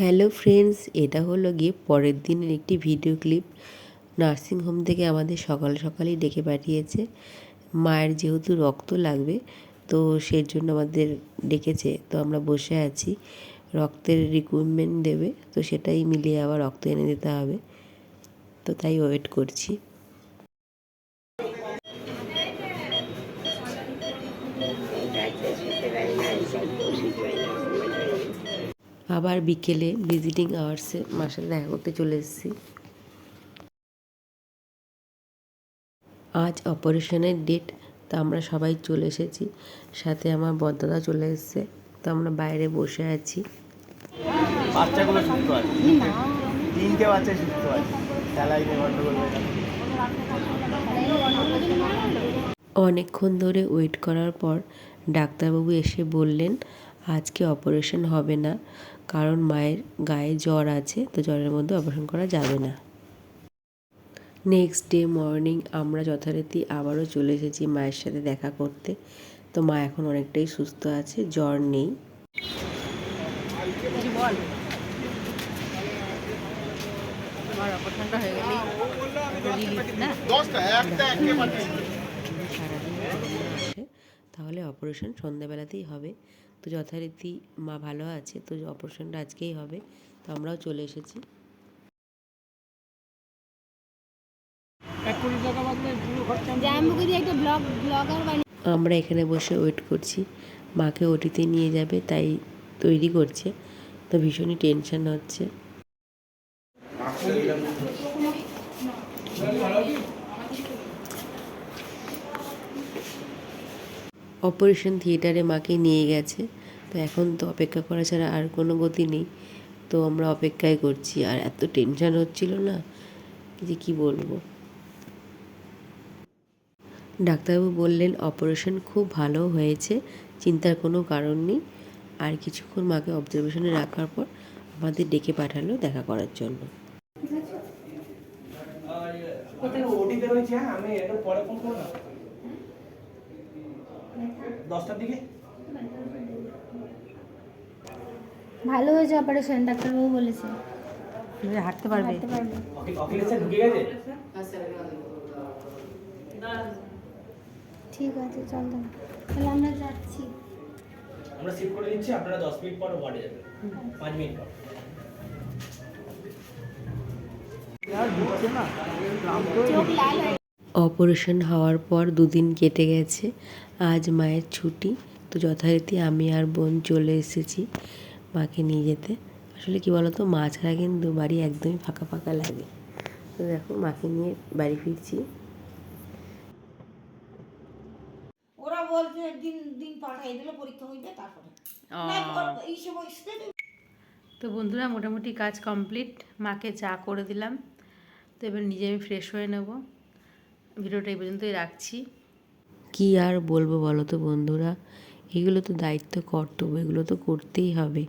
Hello friends এটা হলো গিয়ে পরের দিনের একটি ভিডিও ক্লিপ নার্সিংহোম থেকে আমাদের সকাল সকালই ডেকে পাঠিয়েছে। মায়ের যেহেতু রক্ত লাগবে, তো সেই জন্য আমাদের ডেকেছে। তো আমরা বসে আছি, রক্তের রিক্রুটমেন্ট দেবে, তো সেটাই মিলিয়ে আবার রক্ত এনে দিতে হবে। তো তাই ওয়েট করছি। আবার বিকেলে ভিজিটিং আওয়ার্সে মার সাথে দেখা করতে চলে এসেছি। আজ অপারেশনের ডেট তো আমরা সবাই চলে এসেছি। সাথে আমার বরদাদা চলে এসেছে। তো আমরা বাইরে বসে আছি। বাচ্চাগুলো সুস্থ আছে? তিনটে বাচ্চা সুস্থ আছে। খেলাই গন্ডগোল অনেকক্ষণ ধরে ওয়েট করার পর ডাক্তারবাবু এসে বললেন আজকে অপারেশন হবে না। কারণ মায়ের গায়ে জ্বর আছে তো জ্বরের মধ্যে অপারেশন করা যাবে না। নেক্সট ডে মর্নিং আমরা যথারীতি আবারও চলে এসেছি মায়ের সাথে দেখা করতে। তো মা এখন অনেকটাই সুস্থ আছে জ্বর নেই। তাহলে অপারেশন সন্ধ্যাবেলাতেই হবে। তো যথারীতি মা ভালো আছে, তো অপারেশনটা আজকেই হবে, তো আমরাও চলে এসেছি। আমরা এখানে বসে ওয়েট করছি, মাকে ওটিতে নিয়ে যাবে, তাই তৈরি করছে, তো ভীষণই টেনশন হচ্ছে। অপারেশন থিয়েটারে মাকে নিয়ে গেছে। তো এখন তো অপেক্ষা করা ছাড়া আর কোনো গতি নেই। তো আমরা অপেক্ষাই করছি। আর এত টেনশন হচ্ছিল না যে কি বলব? ডাক্তারবাবু বললেন, অপারেশন খুব ভালো হয়েছে, চিন্তার কোনো কারণ নেই। আর কিছুক্ষণ মাকে অবজারভেশনে রাখার পর আমাদের ডেকে পাঠালো দেখা করার জন্য। হ্যাঁ? আমি একটু পরে ফোন দশটার দিকে? ভালো হয়েছে অপারেশন ডাক্তারবাবু বলেছে। হাঁটতে পারবে? হাঁটতে পারবে। অখিলেশ ঢুকে গেছে? ঠিক আছে চল তাহলে। তাহলে আমরা যাচ্ছি। আমরা শিফট করে দিচ্ছি আপনারা দশ মিনিট পর ওয়ার্ডে যাবেন। পাঁচ মিনিট পর। অপারেশন হওয়ার পর দুদিন কেটে গেছে। আজ মায়ের ছুটি তো যথারীতি আমি আর বোন চলে এসেছি মাকে নিয়ে যেতে। আসলে কি বলতো মা ছাড়া কিন্তু বাড়ি একদমই ফাঁকা ফাঁকা লাগে। তো দেখো মাকে নিয়ে বাড়ি ফিরছি। ওরা বলছে দিন দিন পাঠাই দিলে পরীক্ষা হইবে তারপরে। তো বন্ধুরা মোটামুটি কাজ কমপ্লিট। মাকে চা করে দিলাম। তো এবার নিজে আমি ফ্রেশ হয়ে নেব। ভিডিওটা এই পর্যন্তই রাখছি। কি আর বলব বলো তো বন্ধুরা? এগুলো তো দায়িত্ব, কর্তব্য, এগুলো তো করতেই হবে।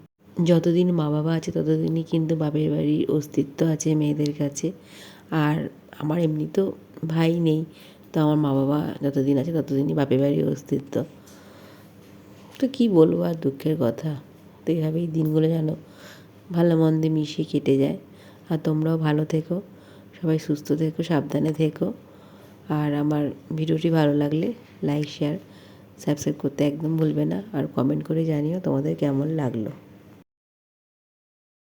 যতদিন মা বাবা আছে, ততদিনই কিন্তু বাপের বাড়ির অস্তিত্ব আছে মেয়েদের কাছে। আর আমার এমনি তো ভাই নেই, তো আমার মা বাবা যতদিন আছে, ততদিনই বাপের বাড়ির অস্তিত্ব। তো কি বলব আর দুঃখের কথা? তো এইভাবেই দিনগুলো যেন ভালো মন্দে মিশিয়ে কেটে যায়। আর তোমরাও ভালো থেকো, সবাই সুস্থ থেকো, সাবধানে থেকো। আর আমার ভিডিওটি ভালো লাগলে লাইক শেয়ার সাবস্ক্রাইব করতে একদম ভুলবে না। আর কমেন্ট করে জানিও তোমাদের কেমন লাগল।